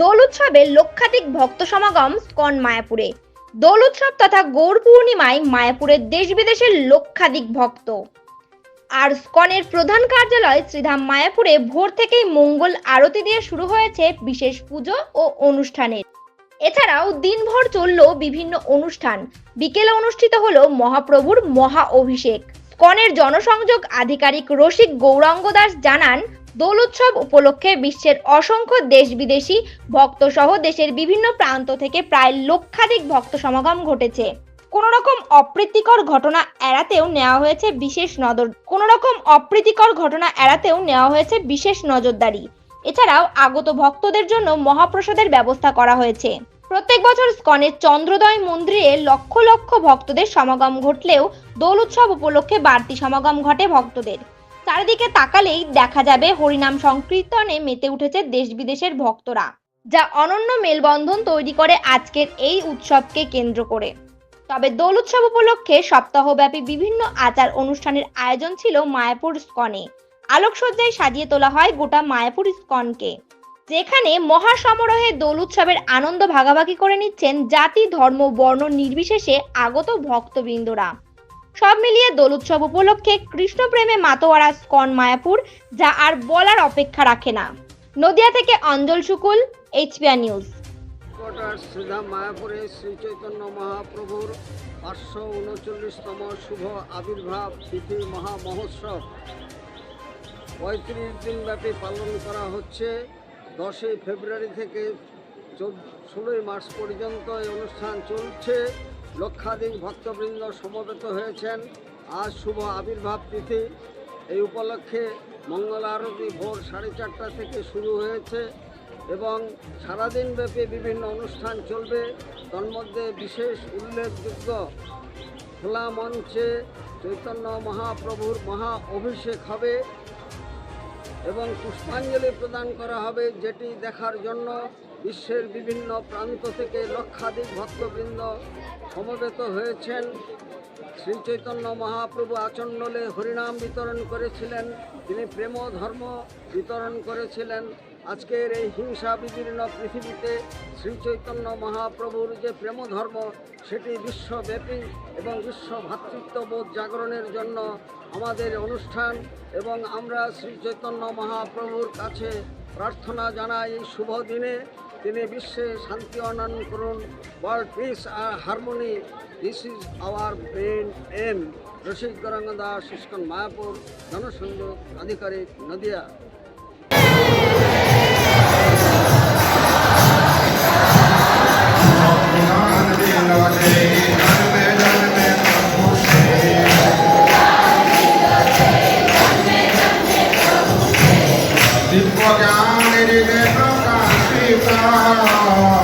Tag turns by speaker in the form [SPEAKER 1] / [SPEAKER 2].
[SPEAKER 1] দোল উৎসবে লক্ষাধিক ভক্ত সমাগম স্কন মায়াপুরে। দোল উৎসব তথা গৌর পূর্ণিমায় মায়াপুরের দেশ বিদেশের লক্ষাধিক ভক্ত। আর স্কনের প্রধান কার্যালয় শ্রীধাম মায়াপুরে ভোর থেকেই মঙ্গল আরতি দিয়ে শুরু হয়েছে বিশেষ পুজো ও অনুষ্ঠানের। এছাড়াও দিনভর চলল বিভিন্ন অনুষ্ঠান। বিকেলে অনুষ্ঠিত হল মহাপ্রভুর মহা অভিষেক। স্কনের জনসংযোগ আধিকারিক রসিক গৌরাঙ্গ দাস জানান দোল উৎসব উপলক্ষে বিশ্বের অসংখ্য দেশ বিদেশি ভক্ত সহ দেশের বিভিন্ন প্রান্ত থেকে প্রায় লক্ষাধিক ভক্ত সমাগম ঘটেছে। কোন রকম অপ্রীতিকর ঘটনা এড়াতেও নেওয়া হয়েছে বিশেষ নজর কোন রকম অপ্রীতিকর ঘটনা এড়াতেও নেওয়া হয়েছে বিশেষ নজরদারি। এছাড়াও আগত ভক্তদের জন্য মহাপ্রসাদের ব্যবস্থা করা হয়েছে। প্রত্যেক বছর স্কনের চন্দ্রোদয় মন্দিরে লক্ষ লক্ষ ভক্তদের সমাগম ঘটলেও দোল উৎসব উপলক্ষে বাড়তি সমাগম ঘটে ভক্তদের। চারিদিকে তাকালেই দেখা যাবে হরিনাম সংকীর্তনে মেতে উঠেছে দেশ বিদেশের ভক্তরা, যা অনন্য মেলবন্ধন তৈরি করে আজকের এই উৎসবকে কেন্দ্র করে। তবে দোল উৎসব উপলক্ষে সপ্তাহব্যাপী বিভিন্ন আচার অনুষ্ঠানের আয়োজন ছিল মায়াপুর স্কনে আলোকসজ্জায় সাজিয়ে তোলা হয় গোটা মায়াপুর স্কনকে যেখানে মহাসমারোহে দোল উৎসবের আনন্দ ভাগাভাগি করে নিচ্ছেন জাতি, ধর্ম, বর্ণ নির্বিশেষে আগত ভক্তবৃন্দরা। সব মিলিয়ে দোল উৎসব উপলক্ষে কৃষ্ণপ্রেমে মাতোয়ারা স্কন মায়াপুর, যা আর বলার অপেক্ষা রাখে না। নদিয়া থেকে অঞ্জল শুকুল এইচপিআর নিউজ
[SPEAKER 2] শ্রীধাম মায়াপুরে শ্রী চৈতন্য মহাপ্রভুর পাঁচশো উনচল্লিশতম শুভ আবির্ভাব তিথি মহা মহোৎসব পঁয়ত্রিশ দিনব্যাপী পালন করা হচ্ছে। দশই ফেব্রুয়ারি থেকে চোদ্দ ষোলোই মার্চ পর্যন্ত এই অনুষ্ঠান চলছে। লক্ষাধিক ভক্তবৃন্দ সমবেত হয়েছেন। আজ শুভ আবির্ভাব তিথি। এই উপলক্ষে মঙ্গল আরতি ভোর সাড়ে চারটা থেকে শুরু হয়েছে এবং সারাদিন ব্যাপী বিভিন্ন অনুষ্ঠান চলবে। তন্মধ্যে বিশেষ উল্লেখযোগ্য খোলা মঞ্চে চৈতন্য মহাপ্রভুর মহা অভিষেক হবে। এবং পুষ্পাঞ্জলি প্রদান করা হবে যেটি দেখার জন্য বিশ্বের বিভিন্ন প্রান্ত থেকে লক্ষাধিক ভক্তবৃন্দ সমবেত হয়েছেন। শ্রী চৈতন্য মহাপ্রভু আচণ্ডলে হরিনাম বিতরণ করেছিলেন। তিনি প্রেম ধর্ম বিতরণ করেছিলেন। আজকের এই হিংসা বিদীর্ণ পৃথিবীতে শ্রী চৈতন্য মহাপ্রভুর যে প্রেম ধর্ম, সেটি বিশ্বব্যাপী এবং বিশ্ব ভ্রাতৃত্ববোধ জাগরণের জন্য আমাদের অনুষ্ঠান এবং আমরা শ্রী চৈতন্য মহাপ্রভুর কাছে প্রার্থনা জানাই এই শুভ দিনে। তিনি বিশ্বে শান্তি অনয়ন করুন। World peace R harmony this is our men M Rasik Gauranga Das, ISKCON Mayapur জনসংযোগ আধিকারিক নদিয়া।
[SPEAKER 3] দিব্য Allah.